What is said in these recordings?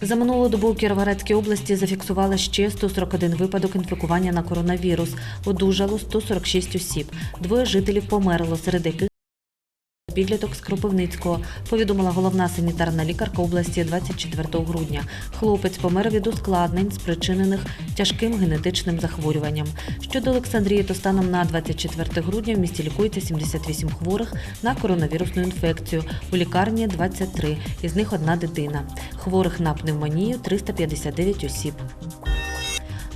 За минулу добу у Кіровоградській області зафіксували ще 141 випадок інфікування на коронавірус. Одужало 146 осіб. Двоє жителів померло, серед яких Підліток з Кропивницького, повідомила головна санітарна лікарка області 24 грудня. Хлопець помер від ускладнень, спричинених тяжким генетичним захворюванням. Щодо Олександрії, то станом на 24 грудня в місті лікується 78 хворих на коронавірусну інфекцію. У лікарні 23, із них одна дитина. Хворих на пневмонію 359 осіб.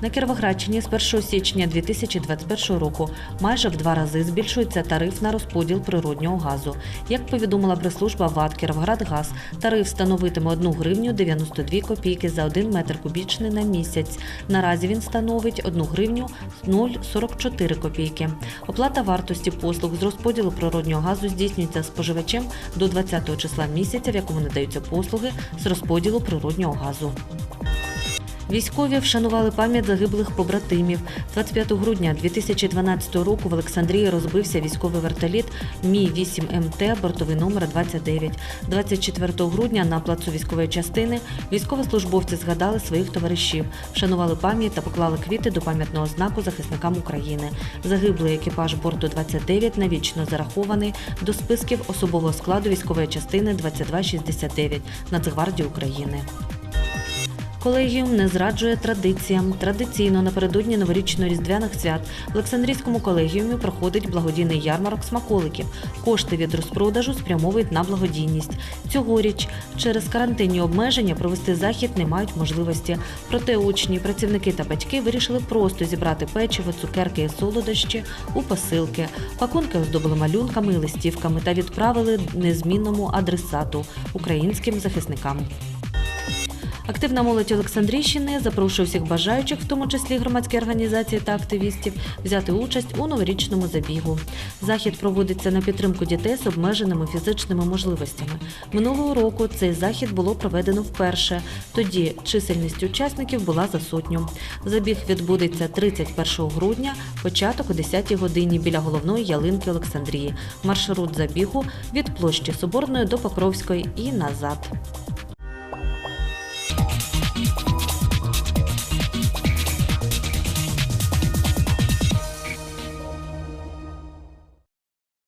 На Кіровоградщині з 1 січня 2021 року майже в два рази збільшується тариф на розподіл природнього газу. Як повідомила прес-служба ВАТ «Кіровоградгаз», тариф становитиме 1 гривню 92 копійки за 1 метр кубічний на місяць. Наразі він становить 1 гривню 0,44 копійки. Оплата вартості послуг з розподілу природнього газу здійснюється споживачем до 20 числа місяця, в якому надаються послуги з розподілу природнього газу. Військові вшанували пам'ять загиблих побратимів. 25 грудня 2012 року в Олександрії розбився військовий вертоліт Мі-8МТ, бортовий номер 29. 24 грудня на плацу військової частини військовослужбовці згадали своїх товаришів, вшанували пам'ять та поклали квіти до пам'ятного знаку захисникам України. Загиблий екіпаж борту 29 навічно зарахований до списків особового складу військової частини 2269 Нацгвардії України. Колегіум не зраджує традиціям. Традиційно напередодні новорічно-різдвяних свят в Олександрійському колегіумі проходить благодійний ярмарок смаколиків. Кошти від розпродажу спрямовують на благодійність. Цьогоріч через карантинні обмеження провести захід не мають можливості. Проте учні, працівники та батьки вирішили просто зібрати печиво, цукерки і солодощі у посилки. Пакунки оздобили малюнками і листівками та відправили незмінному адресату українським захисникам. Активна молодь Олександрійщини запрошує всіх бажаючих, в тому числі громадські організації та активістів, взяти участь у новорічному забігу. Захід проводиться на підтримку дітей з обмеженими фізичними можливостями. Минулого року цей захід було проведено вперше. Тоді чисельність учасників була за сотню. Забіг відбудеться 31 грудня, початок о 10-й годині біля головної ялинки Олександрії. Маршрут забігу від площі Соборної до Покровської і назад.